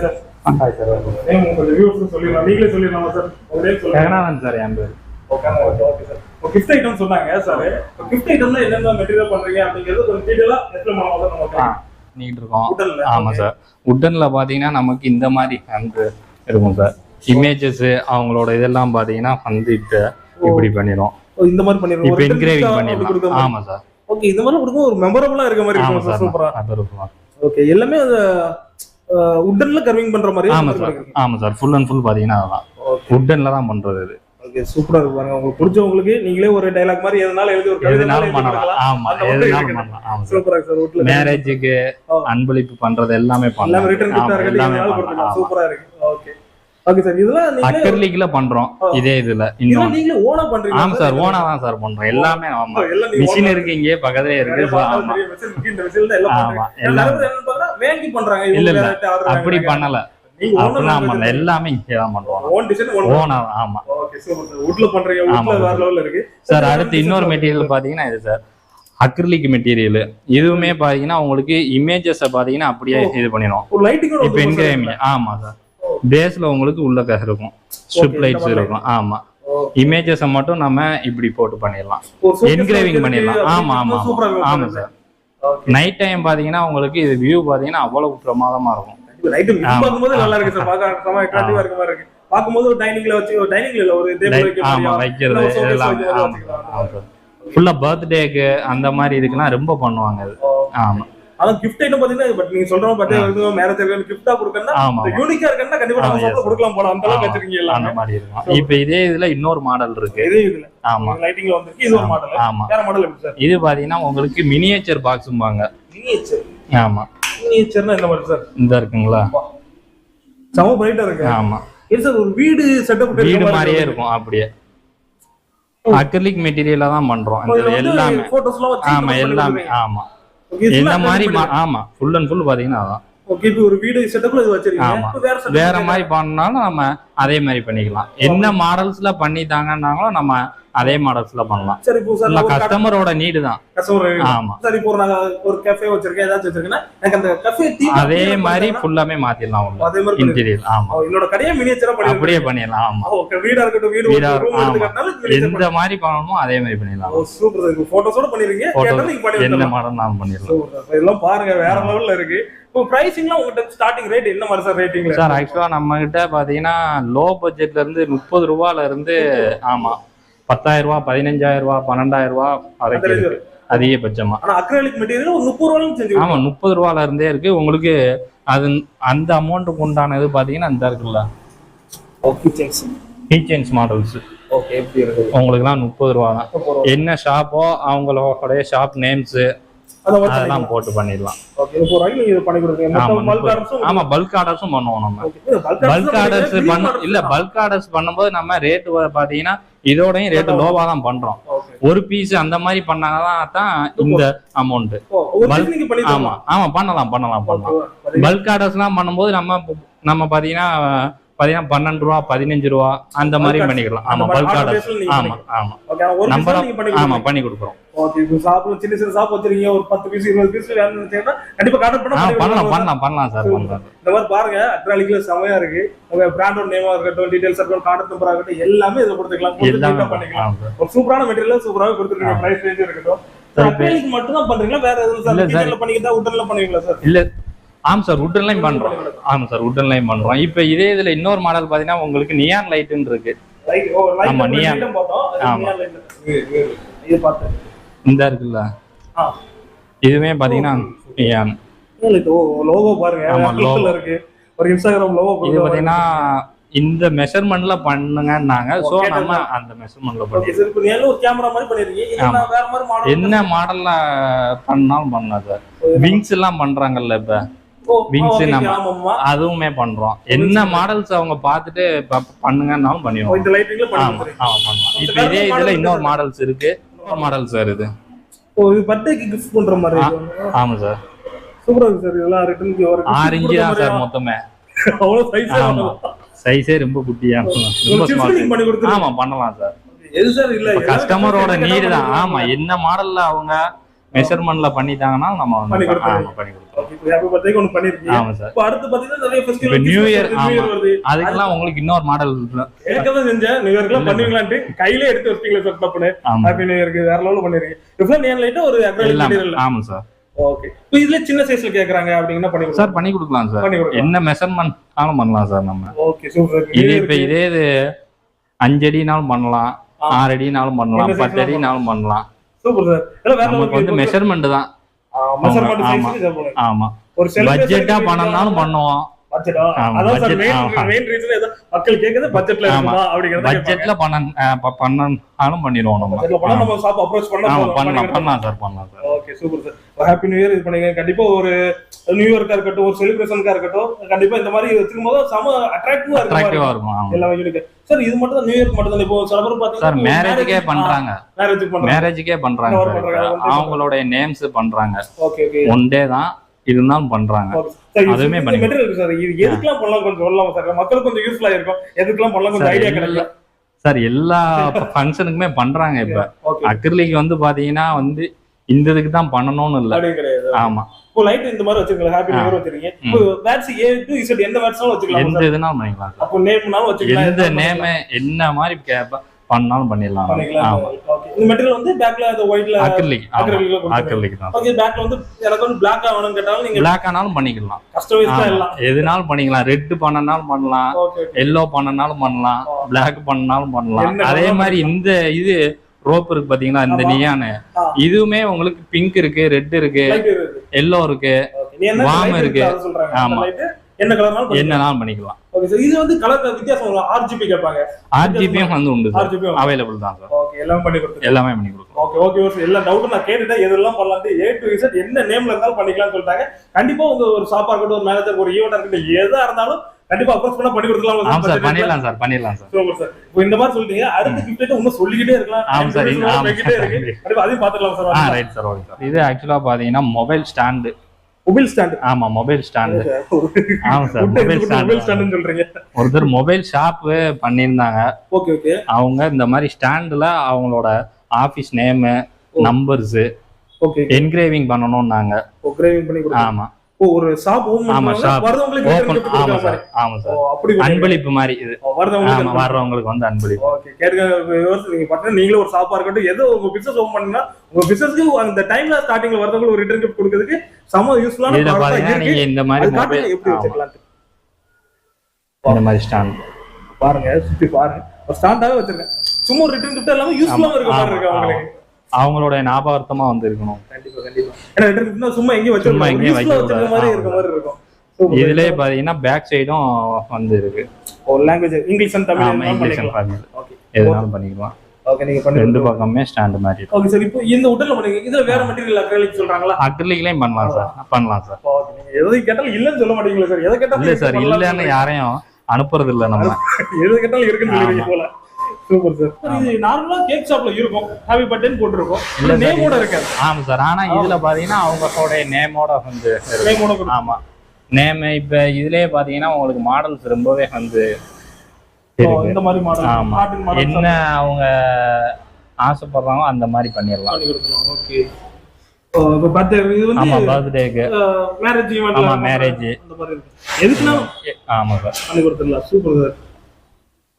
சார் ஹாய் சார் நேம் உங்க வியூஸ் சொல்லிடலாம். நீங்களே சொல்லிடலாமா சார் உங்க நேம் சொல்லுங்க. ஜெகநாதன் சார் என் பேர். ஓகே ஓகே சார் இப்போ கிஃப்ட் ஐட்டம் சொன்னாங்க சார் கிஃப்ட் ஐட்டம்ல என்னென்ன மெட்டீரியல் பண்றீங்க அப்படிங்கிறது கொஞ்சம் டீடைலா எக்ஸ்பிளைன் பண்ணும்போது நமக்கு இருக்கோம் சார் உட்டன்ல பாத்தீங்கன்னா நமக்கு இந்த மாதிரி ஹேண்ட் இருக்கும் சார் இமேஜஸ் அவங்களோட இதெல்லாம் பாத்தீங்கன்னா வந்துட்டு இப்படி பண்ணிடும் இந்த மாதிரி பண்ணிருக்கோம் இப்ப என்கிரேவிங் பண்ணிடலாம். ஆமா சார் ஓகே இந்த மாதிரி கொடுக்கும் ஒரு மெமரபிளா இருக்க மாதிரி இருக்கும் சார் சார் சூப்பரா அது இருக்கும் ஓகே எல்லாமே உட்டன்ல கர்விங் பண்ற மாதிரி ஆமா சார். ஆமா சார். ஃபுல் அண்ட் ஃபுல் பாத்தீங்கன்னா அதெல்லாம் உட்டன்ல தான் பண்றது இது. ஓகே சூப்பரா இருக்கு பாருங்க. உங்களுக்கு பிடிச்சவங்களுக்கு நீங்களே ஒரு டைலாக் மாதிரி எதனால எழுதி ஒரு எதுனாலும் பண்ணலாம். ஆமா எதுனாலும். பண்ணலாம். ஆமா சூப்பரா சார் வீட்ல மேரேஜுக்கு ஓ. அன்பளிப்பு பண்றது எல்லாமே எல்லாமே பண்ணலாம் ரிட்டர்ன் கிஃப்ட் ஆமா, இருக்கு ஆமா. சூப்பரா இருக்கு. ஓகே ஓகே சார் இதெல்லாம் அக்கர்லிக்ல பண்றோம். ஓ. இதே இதுல. இன்னும் நீங்களே ஓனா பண்றீங்க ஆமா சார்? ஓனா தான் சார் பண்றோம். எல்லாமே ஆமா. எல்லாம் நீங்க மிஷின் இருக்கு இங்கே பக்கத்துலயே இருக்கு. ஆமா. எல்லாம் ஆமா பண்றீங்க. இல்ல, இல்ல. அப்படி. பண்ணல. எல்லாமே ஆமா. சார் அடுத்து இன்னொரு மெட்டீரியல் பாத்தீங்கன்னா இது சார் அக்ரிலிக் மெட்டீரியல் இதுவுமே பாத்தீங்கன்னா உங்களுக்கு இமேஜஸ் பாத்தீங்கன்னா அப்படியே இது பண்ணிடும். இப்போ என்கிரேவிங் ஆமா சார் பேஸ்ல உங்களுக்கு உள்ள கஸ் இருக்கும். ஸ்ட்ரிப் லைட்ஸ் இருக்கும். ஆமா. இமேஜஸை மட்டும் நம்ம இப்படி போட்டு பண்ணிடலாம். என்கிரேவிங் பண்ணிடலாம். ஆமா ஆமா ஆமா. சார் நைட் டைம் பாத்தீங்கன்னா உங்களுக்கு இது வியூ பாத்தீங்கன்னா அவ்வளவு பிரமாதமா இருக்கும். பார்க்கும்போது நல்லா இருக்கு சார் பார்க்க அட்ராக்டிவா இருக்க மாதிரி இருக்கு. பார்க்கும்போது ஒரு டைனிங்ல வச்சு ஒரு டைனிங்ல இல்ல ஒரு டேபிள் ஆமா வைக்கிறது எல்லாமே ஃபுல்லா பர்த்டேக்கு அந்த மாதிரி இதுக்கெல்லாம் ரொம்ப பண்ணுவாங்க அது. ஆமா. ஆனா gift item பாத்தீங்கன்னா பட் நீங்க சொல்ற பட் மேரேஜ் இருக்கு கிஃப்டா கொடுக்கறதா ஆமா. யூனிக்கா இருக்குன்னா கண்டிப்பா நம்ம. கொடுக்கலாம் போல. அந்த அளவுக்கு. வச்சிருக்கீங்க அந்த மாதிரி இருக்கும். இப்ப இதே இதுல இன்னொரு மாடல் இருக்கு. இதே இதுல. ஆமா. லைட்டிங்ல வந்திருக்கு. இது ஒரு மாடல் ஆமா. வேற மாடல் எப்படி சார் இது பாத்தீங்கன்னா உங்களுக்கு மினியேச்சர் பாக்ஸும்பாங்க மினியேச்சர் ஆமா. மினியேச்சர்னா என்ன மாதிரி சார் இந்த இருக்குங்களா? செம பிரைட்டா இருக்கு. ஆமா. இது சார் ஒரு வீடு செட்டப் வீடு மாதிரியே இருக்கும் அப்படியே. அக்ரிலிக் மெட்டீரியலா தான் பண்றோம். இந்த எல்லாமே. ஆமா எல்லாமே. ஆமா. இந்த மாதிரி ஆமா ஃபுல் அண்ட் ஃபுல் பாத்தீங்கன்னா அதான். ஓகே இப்போ ஒரு வீடு செட்டப்ல இது வச்சிருக்கீங்க. வேற. மாதிரி பண்ணாலும் நம்ம அதே மாதிரி பண்ணிக்கலாம். என்ன மாடல்ஸ்ல பண்ணி நம்ம அதே மாடல்ஸ்ல பண்ணலாம். சரி இப்போ சார் கஸ்டமரோட நீடு தான். கஸ்டமர் ஆமா. சரி இப்போ நான் ஒரு கஃபே வச்சிருக்கேன் ஏதாச்சும் வச்சிருக்கேன்னா எனக்கு அந்த கஃபே அதே மாதிரி ஃபுல்லாமே மாத்திடலாம் அதே மாதிரி இன்டீரியர் ஆமா. என்னோட கடையை மினியேச்சரா பண்ணி அப்படியே பண்ணிடலாம் ஆமா. ஓகே வீடா இருக்கட்டும் வீடு வீடா எந்த மாதிரி பண்ணணுமோ அதே மாதிரி பண்ணிடலாம். சூப்பர் சார் போட்டோஸோட பண்ணிருக்கீங்க கேட்டா நீங்க பண்ணி என்ன மாடல் நாம பண்ணிடலாம். இதெல்லாம் பாருங்க வேற லெவல்ல இருக்கு. இப்போ பிரைசிங்லாம் உங்ககிட்ட ஸ்டார்டிங் ரேட் என்ன மாதிரி சார் ரேட்டிங்ல சார் ஆக்சுவலா நம்ம கிட்ட பாத்தீங்கன்னா லோ பட்ஜெட்ல இருந்து முப்பது ரூபால இருந்து ஆமா. பத்தாயிரம் ரூபாய் பதினஞ்சாயிரம் ரூபாய் பன்னெண்டாயிரம் ரூபாய் வரைக்கும் அந்த இருக்கு. அதிகபட்சமா. அக்ரலிக் மெட்டீரியல் ஒரு முப்பது செஞ்சு ஆமா முப்பது ரூபால இருந்தே இருக்கு. உங்களுக்கு அது அந்த அமௌண்ட்டுக்கு உண்டானது பாத்தீங்கன்னா இந்த இருக்குல்ல ஓகே சென்ஸ் கீச்செயின்ஸ் மாடல்ஸ் ஓகே எப்படி இருக்கு? உங்களுக்குலாம் முப்பது ரூபா தான். என்ன ஷாப்போ அவங்களோட ஷாப் நேம்ஸ் அந்த அதெல்லாம் போட்டு பண்ணிடலாம். ஆமா பல்க் ஆர்டர்ஸும் பண்ணுவோம் நம்ம. பல்க் ஆர்டர்ஸ் பண்ண இல்ல பல்க் ஆர்டர்ஸ் பண்ணும்போது நம்ம ரேட் பாத்தீங்கன்னா இதோடயும் ரேட் லோவா தான் பண்றோம். ஒரு பீஸ் அந்த மாதிரி பண்ணாதான் தான் இந்த அமௌண்ட் ஆமா ஆமா பண்ணலாம் பண்ணலாம் பண்ணலாம். பல்க் ஆர்டர்ஸ்லாம் பண்ணும்போது நம்ம நம்ம பாத்தீங்கன்னா பாத்தீங்கன்னா பன்னெண்டு ரூபா பதினஞ்சு ரூபா அந்த மாதிரி பண்ணிக்கலாம் ஆமா பல்க் நீங்க ஆமா ஆமா. நம்பர் ஆமா பண்ணி கொடுக்குறோம். சின்ன சின்ன ஷாப் வச்சிருக்கீங்க ஒரு பத்து பீஸ் இருபது பீஸ் கண்டிப்பா பண்ணலாம் பண்ணலாம் பண்ணலாம் சார் பண்ணலாம். இந்த மாதிரி பாருங்க அக்ராலிக்ல செமையா இருக்கு. உங்க பிராண்டோட நேமா இருக்கட்டும் டீடைல்ஸ் இருக்கட்டும் கான்டாக்ட் நம்பர் ஆகட்டும் எல்லாமே இதுல கொடுத்துக்கலாம். எல்லாமே பண்ணிக்கலாம். ஒரு சூப்பரான மெட்டீரியல் சூப்பராக கொடுத்துருக்கீங்க. பிரைஸ் ரேஞ்ச் இருக்கட்டும். மட்டும் தான் பண்றீங்களா வேற எதுவும் சார்? பண்ணிக்கிட்டா உட்டன்ல பண்ணுவீங்களா சார்? இல்ல ஆமா சார் உட்டன் லைன் பண்றோம். ஆமா சார் உட்டன் லைன் பண்றோம். இப்போ இதே இதுல இன்னொரு மாடல் பாத்தீங்கன்னா உங்களுக்கு நியான் லைட்னு இருக்கு. ஆமா, அது ஆமா. இந்த இருக்குல்ல? ஆ. இதுவுமே பாத்தீங்கன்னா நியான் லோகோ பாருங்க. ஆமா, Apple logo. ல இருக்கு. ஒரு இன்ஸ்டாகிராம் லோகோ இது பாத்தீங்கன்னா இந்த மெஷர்மெண்ட்ல பண்ணுங்கன்னாங்க. சோ நம்ம அந்த மெஷர்மெண்ட்ல பண்ணி ஓகே சார் இப்போ நீங்க ஒரு கேமரா மாதிரி பண்ணிருக்கீங்க. இது ஆமா. நான் வேற மாதிரி மாடல் என்ன மாடல்ல பண்ணாலும் பண்ணலாம் சார். விங்ஸ் எல்லாம் பண்றாங்கல்ல இப்ப. ஆமாம்மா. அதுவுமே பண்றோம். என்ன மாடல்ஸ் அவங்க பார்த்துட்டு ப- பண்ணுங்கன்னாலும் பண்ணிடுவோம். இந்த லைட்டிங்ல இப்ப இதே இதுல இன்னொரு மாடல்ஸ் இருக்கு. இன்னொரு மாடல் சார் இது. ஓ இது பர்த்டேக்கு கிஃப்ட் பண்ற மாதிரி. ஆமா சார் சூப்பரா இருக்கு சார் இதெல்லாம் ரிட்டர்ன் ஒரு gift ஆறு இன்ச்சு கொடுத்த தான் சார்? மொத்தமே. அவ்வளவு சைஸா ஆமா. சைஸே ரொம்ப குட்டியா. ரொம்ப ஸ்மால் ஆமா பண்ணலாம் சார் எது சார் இல்ல எல்லாமே கஸ்டமரோட நீடு தான் ஆமா. என்ன மாடல்ல அவங்க மெஷர்மெண்ட்ல பண்ணிட்டாங்கன்னா நம்ம பண்ணி கொடுத்துருவோம். ஆமா சார். இப்போ நியூ இயர் அதுக்கெல்லாம் உங்களுக்கு இன்னொரு மாடல் கேட்கதான் செஞ்சேன். நியூ இயர்க்குலாம் பண்ணுவீங்களான்ட்டு கையிலே எடுத்து வச்சிட்டீங்களா சார் தப்புன்னு ஆமா. ஹாப்பி நியூ இயர்க்கு வேற லெவலில் பண்ணிருக்கீங்க. ஒரு அக்ரலிக் ஆமா சார். ஓகே இப்போ இதுல சின்ன சைஸ்ல கேக்குறாங்க அப்படிங்கன்னா பண்ணி சார் பண்ணி கொடுக்கலாம் சார். என்ன மெஷர்மெண்ட் ஆனாலும் பண்ணலாம் சார் நம்ம. ஓகே சூப்பர் இது இப்ப இதே இது அஞ்சு அடினாலும் பண்ணலாம். ஆறு அடினாலும் பண்ணலாம் பத்து அடினாலும் பண்ணலாம். Super sir. எல்லாம் வேற நமக்கு வந்து மெஷர்மெண்ட் தான். மெஷர்மெண்ட் ஆமா. ஆமா ஒரு பட்ஜெட்டா பண்ணனாலும் பண்ணுவோம். மக்கள் கேக்குது பட்ஜெட்ல பட்ஜெட்ல பண்ணாலும் பண்ணிடுவோம் நம்ம. பண்ணலாம். பண்ணலாம் சார் பண்ணலாம் sir okay super sir happy new year இது பண்ணுங்க கண்டிப்பா ஒரு நியூ இயர்க்கா இருக்கட்டும் ஒரு செலிப்ரேஷனுக்கா இருக்கட்டும் கண்டிப்பா இந்த மாதிரி வச்சிருக்கும் செம அட்ராக்டிவா இருக்கும் எல்லா வகையிலுக்கு சார் இது மட்டும் தான் நியூ இயர்க்கு மட்டும் தான். இப்போ சில பேர் சார் மேரேஜுக்கே பண்றாங்க. மேரேஜுக்கு பண்றாங்க. மேரேஜுக்கே பண்றாங்க. அவங்களுடைய நேம்ஸ் பண்றாங்க. ஓகே ஓகே ஒன் டே தான் இருந்தாலும் பண்றாங்க. அதுவுமே சார். இது எதுக்கெல்லாம் பண்ணலாம் கொஞ்சம் சொல்லலாம் சார்? மக்களுக்கு கொஞ்சம் யூஸ்ஃபுல்லா இருக்கும். எதுக்கெல்லாம் பண்ணலாம் கொஞ்சம் ஐடியா சார் எல்லா ஃபங்க்ஷனுக்குமே பண்றாங்க இப்ப. அக்ரிலிக் வந்து பாத்தீங்கன்னா வந்து இந்த இதுக்கு தான் பண்ணணும்னு இல்ல. கிடையாது. ஆமா. இப்போ லைட் இந்த மாதிரி வச்சிருக்கீங்க ஹாப்பி நியூ இயர் வச்சிருக்கீங்க. இப்போ வேட்ஸ் ஏ டு இசட் எந்த வேட்ஸ்னாலும் வச்சுக்கலாம் எந்த இதுனாலும் பண்ணிக்கலாம். அப்போ நேம்னாலும் வச்சுக்கலாம். எந்த எதுனாலும் நேம என்ன மாதிரி பண்ணாலும் பண்ணிடலாம். ஆமா. இந்த மெட்டீரியல் வந்து பேக்ல அந்த ஒயிட்ல அக்ரிலிக் ஆமா. அக்ரிலிக்ல கொடுத்துருங்க அக்ரிலிக் தான். ஓகே பேக்ல வந்து எனக்கு வந்து பிளாக் ஆகணும்னு கேட்டாலும் நீங்க பிளாக் ஆனாலும் பண்ணிக்கலாம். கஸ்டமைஸ் தான் ஆமா. எல்லாம் எதுனாலும் பண்ணிக்கலாம். ரெட் பண்ணனாலும் பண்ணலாம். எல்லோ பண்ணனாலும் பண்ணலாம். பிளாக் பண்ணனாலும் பண்ணலாம். அதே மாதிரி இந்த இது ரோப் இருக்கு பாத்தீங்களா? இந்த. நியானு. இதுவுமே உங்களுக்கு பிங்க் இருக்கு ரெட் இருக்கு எல்லோ இருக்கு. light இருக்கு. ஆமா. என்ன கலர்னாலும். என்னனாலும் பண்ணிக்கலாம். ஓகே சார் இது வந்து கலர் வித்தியாசம் வரும் ஆர்ஜிபி கேட்பாங்க. ஆர்ஜிபியும் வந்து உண்டு சார் RGB உண்டு. அவைலபிள் தான் சார் ஓகே எல்லாம் பண்ணி கொடுத்துருங்க எல்லாமே பண்ணி கொடுக்குறோம். ஓகே ஓகே ஓகே எல்லா டவுட்டும் நான் கேட்டுட்டேன். எதெல்லாம் பண்ணலாம் ஏ டு இசட் என்ன நேம்ல இருந்தாலும் பண்ணிக்கலாம்னு சொல்லிட்டாங்க. கண்டிப்பா உங்க ஒரு ஷாப்பா இருக்கட்டும் ஒரு மேனேஜர் ஒரு ஈவெண்டா இருக்கட்டும் எதா இருந்தாலும் கண்டிப்பா அப்ரோச் பண்ணா பண்ணி கொடுக்கலாம். ஆமா சார் பண்ணிடலாம் சார் பண்ணிடலாம் சார் சூப்பர் சார் இப்போ இந்த மாதிரி சொல்லிட்டீங்க. அடுத்த கிஃப்ட் இன்னும் சொல்லிக்கிட்டே இருக்கலாம். ஆமா சார், இருக்கு. கண்டிப்பா. அதையும் பாத்துக்கலாம் sir right sir okay sir இது ஆக்சுவலா பாத்தீங்கன்னா மொபைல் ஸ்டாண்டு மொபைல் ஸ்டாண்ட். ஆமா மொபைல் ஸ்டாண்டு. ஆமா சார். மொபைல் மொபைல் ஸ்டாண்டு ஸ்டாண்ட்னு சொல்றீங்க. ஒருத்தர் மொபைல் ஷாப்பு பண்ணியிருந்தாங்க. Okay okay. அவங்க இந்த மாதிரி ஸ்டாண்டுல அவங்களோட office name numbers okay engraving பண்ணணும்னாங்க. ஆமா. ஒரு ஷாப் ஓபன் ஆமா சார் ஆமா சார் அப்படி. அன்பளிப்பு மாதிரி இது. வர்றவங்களுக்கு வந்து அன்பளிப்பு. ஓகே கேட்க விவசாயம் நீங்க பார்த்தா நீங்களும் ஒரு ஷாப்பா இருக்கட்டும் ஏதோ உங்க பிசினஸ் ஓபன் பண்ணா உங்க பிசினஸ்க்கு அந்த டைம்ல ஸ்டார்டிங்ல வரவங்களுக்கு ஒரு ரிட்டர்ன் கிஃப்ட் கொடுக்கிறதுக்கு செம யூஸ்ஃபுல்லான இருக்கு. நீங்க இந்த மாதிரி எப்படி வச்சுக்கலாம் இந்த மாதிரி ஸ்டாண்ட் பாருங்க சுத்தி பாருங்க. ஒரு ஸ்டாண்டாவே வச்சிருக்கேன். சும்மா ஒரு ரிட்டர்ன் கிஃப்ட் எல்லாமே யூஸ்ஃபுல்லா இருக்க மாதிரி இருக்கு அவங்களுக்கு. அவங்களோட ஞாபகார்த்தமா வந்து இருக்கணும். கண்டிப்பா கண்டிப்பா. சும்மா எங்கேயும் வச்சிருக்கோம் எங்கேயும் யூஸ்ஃபுல்லா வைக்க வச்சிருக்க மாதிரி. இருக்க மாதிரி இருக்கும். இதுலயே பாத்தீங்கன்னா பேக் சைடும் வந்து இருக்கு. ஒரு language English and Tamil English okay எதுனாலும் பண்ணிக்கலாம். ஓகே நீங்க பண்ணி ரெண்டு பக்கமே ஸ்டாண்ட் மாதிரி ஓகே சார் இப்போ இந்த உடல்ல பண்ணுங்க இதுல வேற மெட்டீரியல் அக்ரலிக் சொல்றாங்களா? அக்ரிலிக்லயும் பண்ணலாம் சார் பண்ணலாம் சார் ஓகே நீங்க எதை கேட்டாலும் இல்லன்னு சொல்ல மாட்டீங்களா சார் எதை கேட்டாலும் இல்ல சார் இல்லன்னு யாரையும் அனுப்புறது இல்ல நம்ம. எது கேட்டாலும் இருக்குன்னு சொல்லுவீங்க போல. சூப்பர் சார் இது நார்மலா கேக் ஷாப்ல இருக்கும். ஹாப்பி பர்த்டேன்னு போட்டிருக்கோம். இல்ல நேமோட இருக்காது. ஆமா சார் ஆனா இதுல பாத்தீங்கன்னா அவங்களோட நேமோட வந்து. நேமோட ஆமா. நேம் இப்ப இதுலயே பாத்தீங்கன்னா உங்களுக்கு மாடல்ஸ் ரொம்பவே வந்து இந்த மாதிரி மாடல் என்ன அவங்க ஆசைப்படுறாங்களோ அந்த மாதிரி பண்ணிடலாம். பண்ணி கொடுக்கலாம். ஓகே இப்போ பர்த்டே இது ஆமா பர்த்டேக்கு மேரேஜ் ஈவென்ட் ஆமா, marriage. அந்த மாதிரி இருக்கு எதுக்குன்னா ஆமா சார் பண்ணி கொடுத்துடலாம். சூப்பர் சார்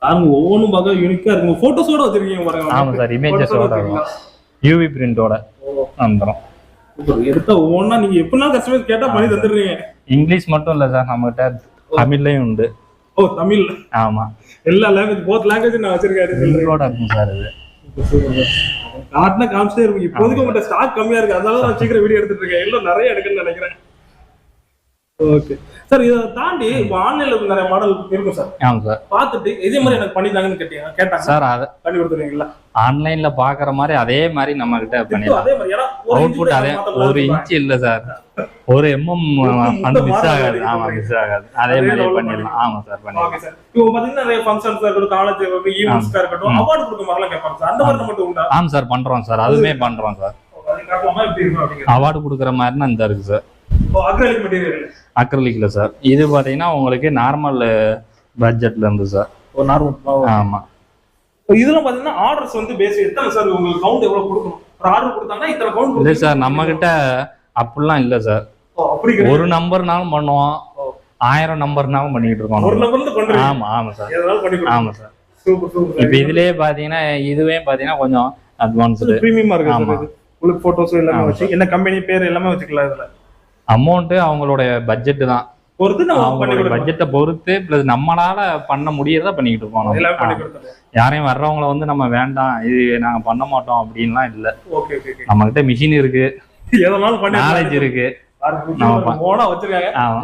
பாருங்க ஒவ்வொன்றும் பார்க்க யூனிக்கா இருக்கு போட்டோஸோட வச்சிருக்கீங்க பாருங்க. ஆமா சார் இமேஜஸோட இருக்கும்? யூவி பிரிண்டோட வந்துடும். எடுத்தா ஒவ்வொன்றா நீங்க எப்படின்னா கஸ்டமர் கேட்டா பண்ணி தந்துடுறீங்க? இங்கிலீஷ் மட்டும் இல்ல சார் நம்மகிட்ட தமிழ்லயும் உண்டு. ஓ தமிழ். ஆமா. எல்லா லாங்குவேஜ் போத் லாங்குவேஜ் நான் வச்சிருக்கேன். பிரிண்டோட இருக்கும் சார் இது. காட்டினா காமிச்சிட்டே இருக்கும் இப்போதைக்கு உங்கள்கிட்ட ஸ்டாக் கம்மியா இருக்கு. அதனால நான் சீக்கிரம் வீடியோ எடுத்துட்டு இருக்கேன். எல்லாம் நிறைய எடுக்குன்னு நினைக்கிறேன். ஓகே சார் இதை தாண்டி இப்போ ஆன்லைன்ல நிறைய மாடல் இருக்கும் சார் ஆமா சார் பார்த்துட்டு இதே மாதிரி எனக்கு பண்ணித்தாங்கன்னு கேட்டீங்க கேட்டாங்க. சார் அது பண்ணி கொடுத்துருவீங்களா? ஆன்லைன்ல பாக்குற மாதிரி அதே மாதிரி நம்ம கிட்ட பண்ணிடலாம். அதே ஒரு அவுட்புட் அதே இன்ச் இல்ல சார் ஒரு எம்எம் வந்து மிஸ் ஆகாது. ஆமா. மிஸ் ஆகாது. அதே மாதிரி பண்ணிடலாம். ஆமா சார் பண்ணிடலாம். சார் இப்போ பாத்தீங்கன்னா நிறைய ஃபங்க்ஷன்ஸ் இருக்கட்டும் காலேஜ் ஈவெண்ட்ஸ்க்கா இருக்கட்டும் அவார்டு கொடுக்க மாதிரிலாம் கேட்பாங்க சார் அந்த மாதிரி நம்மகிட்ட உண்டா? ஆமா சார் பண்றோம் சார் அதுவுமே பண்றோம் சார் அவார்டு கொடுக்குற மாதிரினா இந்த இருக்கு சார் அக்ரலிக் மெட்டீரியல் அக்ரலிக்ல சார். இது பாத்தீங்கன்னா உங்களுக்கு நார்மல் பட்ஜெட்ல இருந்து சார். ஒரு நார்மல் ஆமா. இப்போ இதெல்லாம் பாத்தீங்கன்னா ஆர்டர்ஸ் வந்து பேசி எத்தனை சார் உங்களுக்கு கவுண்ட் எவ்வளவு கொடுக்கணும்? ஒரு ஆர்டர் கொடுத்தாங்கன்னா இத்தனை கவுண்ட் இல்லை சார் நம்ம கிட்ட அப்படிலாம் இல்லை சார். ஒரு நம்பர்னாலும் பண்ணுவோம். ஆயிரம் நம்பர்னாலும் பண்ணிக்கிட்டு இருக்கோம் ஒரு. நம்பர்ல ஆமா ஆமா சார். ஆமா சார். இப்போ இதுலயே பாத்தீங்கன்னா இதுவே பாத்தீங்கன்னா கொஞ்சம் அட்வான்ஸ்டு பிரீமியமா இருக்கு உங்களுக்கு போட்டோஸ் எல்லாமே வச்சு என்ன கம்பெனி பேர் எல்லாமே வச்சுக்கலாம் இதுல. அமௌண்ட் அவங்களோட பட்ஜெட் தான். பொறுத்து நம்ம பண்ணி அவங்களோட கொடுக்கலாம் பட்ஜெட்டை பொறுத்து பிளஸ் நம்மளால பண்ண முடியறத பண்ணிக்கிட்டு இருக்கோம் யாரையும் வர்றவங்கள வந்து நம்ம வேண்டாம் இது நாங்க பண்ண மாட்டோம் அப்படின்லாம் இல்ல. நம்ம கிட்ட மிஷின் இருக்கு. நாலேஜ் இருக்கு.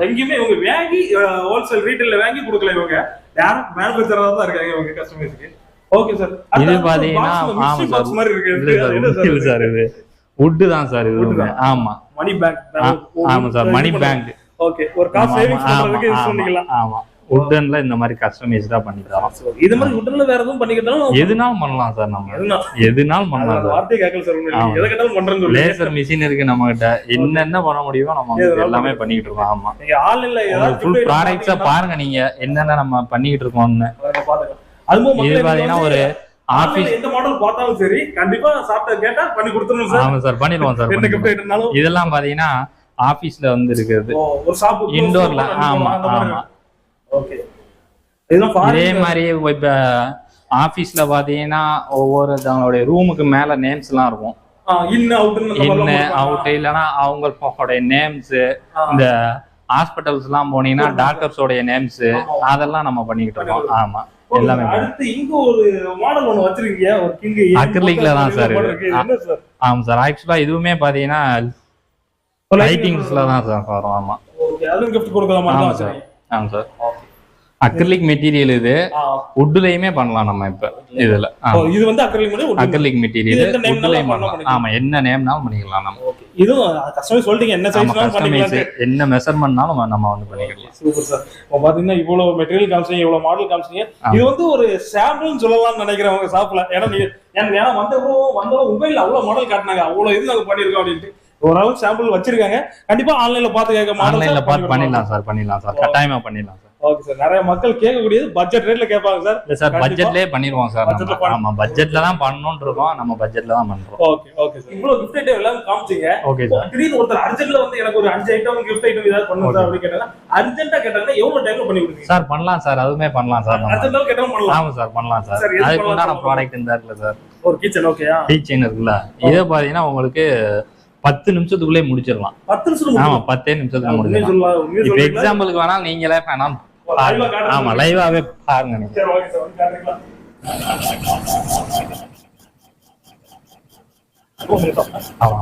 எங்கேயுமே இவங்க வாங்கி ஹோல்சேல் ரீட்டைல்ல வாங்கி கொடுக்கல இவங்க. டேரக்ட் மேனுஃபேக்சரரா தான் இருக்காங்க இவங்க கஸ்டமர்ஸ்க்கு ஓகே சார் இது பாத்தீங்கன்னா ஆமா சார் இல்ல சார் இது வுட்டு தான் சார் இது. ஆமா. மணி பேங்க் ஆமா சார் மணி பேங்க் ஓகே ஒரு காசு சேவிங்ஸ் பண்றதுக்கு யூஸ் பண்ணிக்கலாம். ஆமா. வுட்டன்ல இந்த மாதிரி கஸ்டமைஸ்டா பண்ணி தரோம் இது மாதிரி உடனே வேற எதுவும் பண்ணிக்கிட்டாலும் எதுனாலும் பண்ணலாம் சார் நம்ம. எதுனா எதுனாலும் பண்ணலாம் சார். வார்த்தை கேட்கல சார். எதை கேட்டாலும் பண்றேன்னு சொல்லி லேசர் மிஷின் இருக்கு நம்ம கிட்ட என்னென்ன பண்ண முடியுமோ நம்ம எல்லாமே பண்ணிக்கிட்டு இருக்கோம். ஆமா. நீங்க ஆன்லைன்ல ஏதாவது ஃபுல் ப்ராடக்ட்ஸா பாருங்க நீங்க. என்னென்ன நம்ம பண்ணிக்கிட்டு இருக்கோம்னு. இது பாத்தீங்கன்னா ஒரு ஆபீஸ் எந்த மாடல் பார்த்தாலும் சரி கண்டிப்பா சாப்பிட்ட கேட்டா பண்ணி கொடுத்துருணும் சார். ஆமா சார் பண்ணிடுவோம் சார் என்ன. கிஃப்ட் ஐட்டம்னாலும் இதெல்லாம் பாத்தீங்கன்னா ஆபீஸ்ல வந்து இருக்கிறது ஒரு ஷாப் இண்டோர்ல ஆமா ஆமா. ஓகே இதே foreign- மாதிரி இப்ப ஆபீஸ்ல பாத்தீங்கன்னா ஒவ்வொரு தங்களுடைய ரூமுக்கு மேல நேம்ஸ் எல்லாம் இருக்கும். இன் அவுட் இல்லைன்னா அவங்களுடைய நேம்ஸ். இந்த ஹாஸ்பிட்டல்ஸ் எல்லாம் போனீங்கன்னா டாக்டர்ஸோடைய நேம்ஸ். அதெல்லாம் நம்ம பண்ணிக்கிட்டு இருக்கோம். ஆமா எல்லாமே பண்ணி- அடுத்து இங்க ஒரு மாடல் ஒண்ணு வச்சிருக்கீங்க. ஒரு கிங் Acrylic ல தான் சார். என்ன சார்? ஆமா சார். ஆக்சுவலா இதுவுமே பாத்தீங்கன்னா லைட்டிங்ஸ்ல தான் சார் வரும். ஆமா. ஆமா சார். வச்சிருக்கீங்க. ஆமா சார். அக்ரிலிக் மெட்டீரியல் இது. ஆ, வுட்லயுமே பண்ணலாம் நம்ம இப்ப இதுல. இது வந்து அக்ரிலிக் மெட்டீரியல் நாலும் பண்ணலாம். ஆமா என்ன நேம்னாலும் பண்ணிக்கலாம் நம்ம. இதுவும் கஸ்டமர் சொல்லிட்டீங்க என்ன கஸ்டமைஸ் பண்ணிக்கலாம் என்ன மெஷர்மெண்ட்னாலும் நம்ம வந்து பண்ணிக்கலாம். சூப்பர் சார் இப்போ பாத்தீங்கன்னா இவ்வளவு மெட்டீரியல் காமிச்சீங்க இவ்வளவு மாடல் காமிச்சீங்க. இது வந்து ஒரு சாம்பிள்னு சொல்லலாம்னு நினைக்கிறேன் உங்க ஷாப்ல ஏன்னா நீங்க ஏன்னா வந்தவரும் வந்தவரும் மொபைல்ல அவ்வளவு மாடல் காட்டினாங்க. அவ்வளவு இது நாங்க பண்ணிருக்கோம் அப்படின்ட்டு. ஓரளவு சாம்பிள் வச்சிருக்காங்க. கண்டிப்பா ஆன்லைன்ல பார்த்து கேட்க ஆன்லைன்ல பார்த்து பண்ணிடலாம் சார் பண்ணிடலாம் சார் கட்டாயமா பண்ணிடலாம் சார் ஓகே சார் நிறைய மக்கள் கேட்கக்கூடியது பட்ஜெட் ரேட்ல கேட்பாங்க சார் இல்ல சார். பட்ஜெட்லயே பண்ணிடுவோம் சார் நம்ம. ஆமா பட்ஜெட்ல தான் பண்ணணும்னு இருக்கோம் நம்ம பட்ஜெட்ல தான் பண்றோம். ஓகே ஓகே சார் இவ்வளவு கிஃப்ட் ஐட்டம் எல்லாம் காமிச்சீங்க. ஓகே சார் திடீர்னு ஒருத்தர் அர்ஜென்ட்ல வந்து எனக்கு ஒரு அஞ்சு ஐட்டம் கிஃப்ட் ஐட்டம் ஏதாவது பண்ணுங்க சார் அப்படின்னு கேட்டாங்க அர்ஜென்ட்டா கேட்டாங்கன்னா எவ்வளவு டைம்ல பண்ணி கொடுப்பீங்க? சார் பண்ணலாம் சார் அதுவுமே பண்ணலாம் சார் அர்ஜென்ட்டா கேட்டாலும் பண்ணலாம். ஆமா சார் பண்ணலாம் சார் அதுக்கு உண்டான ப்ராடக்ட் இந்த இருக்குல்ல சார் ஒரு கிச்சன் ஓகேயா டீ செயின் இருக்குல்ல. இதை பாத்தீங்கன்னா உங்களுக்கு பத்து நிமிஷத்துக்குள்ளே முடிச்சிடலாம். பத்து நிமிஷம் ஆமா பத்தே நிமிஷத்துல உண்மையை முடிச்சிடலாம். இப்ப? எக்ஸாம்பிளுக்கு வேணா நீங்களே வேணாம். ஆமா லைவாவே பாருங்க சரி ஓகே சார் வந்து காட்டுறீங்களா? ஆமா.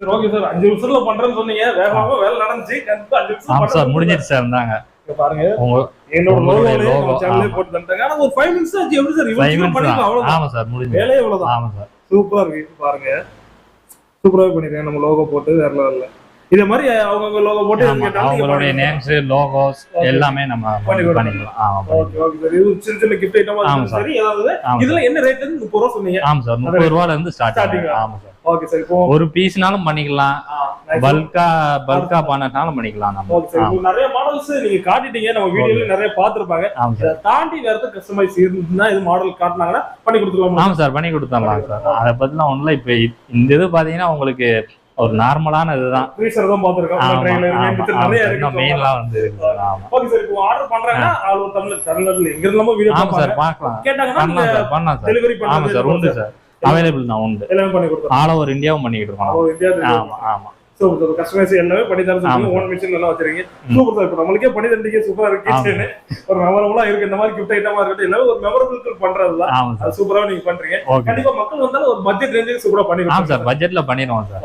சரி ஓகே சார் அஞ்சு நிமிஷத்துல பண்றேன்னு சொன்னீங்க. வேகமாக வேலை நடந்துச்சு. கண்டிப்பா அஞ்சு நிமிஷம் சார் முடிஞ்சிருச்சு சார் இருந்தாங்க பாருங்க. என்னோட logo, சேனல்லே ஆமா. போட்டு தந்துட்டாங்க. ஆனா ஒரு ஃபைவ் மினிட்ஸ் ஆச்சு. எப்படி சார் இவ்வளவு அவ்வளவுதான். ஆமா சார் முடிஞ்சு வேலையே இவ்வளவுதான். ஆமா சார் சூப்பரா இருக்கு பாருங்க. சூப்பராவே பண்ணிருக்காங்க. நம்ம லோகோ போட்டு வேற லெவல்ல இதே மாதிரி அவங்க லோகோ போட்டு அவங்களுடைய நேம்ஸ் லோகோஸ். எல்லாமே நம்ம. பண்ணிக்கலாம். சின்ன சின்ன கிஃப்ட் ஐட்டமா சார். இதுல என்ன ரேட் முப்பது ரூபா சொன்னீங்க. ஆமா சார். முப்பது ரூபால இருந்து ஸ்டார்ட்? ஆமா சார். ஓகே சார் இப்போ ஒரு பீஸ்னாலும் பண்ணிக்கலாம். பல்கா பல்கா பண்ணனாலும் பண்ணிக்கலாம் நம்ம. ஓகே சார் ஆமா. இப்போ நிறைய மாடல்ஸ் நீங்க காட்டிட்டீங்க. நம்ம வீடியோல நிறைய பாத்துருப்பாங்க ஆமா தாண்டி வேற ஏதாவது கஸ்டமைஸ் இருந்தா இது மாடல் காட்டினாங்கன்னா பண்ணி கொடுத்துருவாங்க ஆமா சார் பண்ணி கொடுத்துடலாம் சார் அதை பத்திலாம் ஒண்ணுல இப்ப இந்த இது பாத்தீங்கன்னா உங்களுக்கு ஒரு நார்மலான இதுதான். ஃப்ரீசர் தான் பாத்துருக்கோம் ஆமா ஆமா. நிறைய ஆமா. இருக்கு. மெயின்லாம் வந்து ஆமா. ஓகே சார் இப்போ ஆர்டர் பண்றாங்கன்னா ஆல் ஓவர் தமிழ் தமிழ்நாட்டுல எங்க இருந்தாலும் வீடியோ ஆமா சார் பார்க்கலாம். கேட்டாங்கன்னா பண்ணலாம் சார் பண்ணலாம் டெலிவரி ஆமா பண்றது சார் உண்டு சார் அவைலபிள் தான் உண்டு. எல்லாமே பண்ணி கொடுத்துருவோம் ஆல் ஓவர் இந்தியாவும் பண்ணிக்கிட்டு இருக்கோம் ஆமா ஆமா. சூப்பர் கஸ்டமைஸ் எல்லாமே பண்ணி தர ஆமா. சொல்லி ஓன் மிஷின் எல்லாம் வச்சிருக்கீங்க சூப்பர் சார் இப்போ நம்மளுக்கே பண்ணி தந்தீங்க சூப்பரா இருக்கு. ஒரு மெமரபுளா இருக்கு. இந்த மாதிரி கிஃப்ட் ஐட்டமா இருக்கட்டும் எல்லாமே ஒரு மெமரபிள் அது சூப்பரா நீங்க பண்றீங்க. கண்டிப்பா மக்கள் வந்தாலும் ஒரு பட்ஜெட் ரேஞ்சுக்கு சூப்பரா பண்ணி ஆமா சார் பட்ஜெட்ல பண்ணிடுவோம் சார்